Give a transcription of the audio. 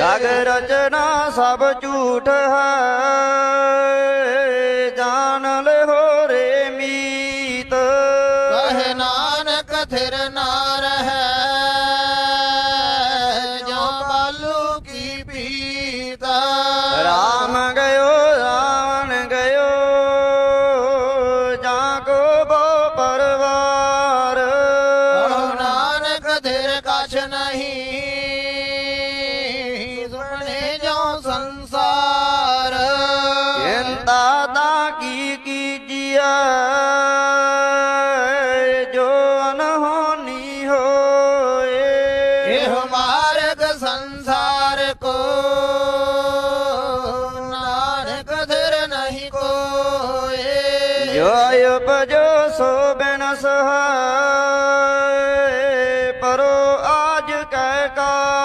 ਜਗ ਰਚਨਾ ਸਭ ਝੂਠ ਹੈ। ਜਾਣ ਲਿਓ ਰੇ ਮੀਤ। ਕਹੇ ਨਾਨਕ ਥਿਰ ਨਾ ਰਹੈ ਜੋ ਬਾਲੂ ਕੀ ਪੀਤ। ਰਾਮ ਗਇਓ ਰਾਵਣ ਗਇਓ ਜਾਂ ਕੋ ਬੋ ਪਰਵਾਰ। ਨਾਨਕ ਥਿਰ ਕਛ ਨਹੀਂ ਸੰਸਾਰ। ਚਿੰਤਾ ਦਾ ਕੀ ਕੀਜੀਆ ਜੋ ਅਨਹੋਨੀ ਹੋਏ। ਇਹ ਮਾਰਗ ਸੰਸਾਰ ਕੋ ਨਾਨਕ ਧਰ ਨਹੀਂ ਕੋਏ। ਜੋ ਉਪਜੋ ਸੋ ਬਿਨ ਸਹਾਇ ਪਰੋ ਆਜ ਕਹਿ ਕਾ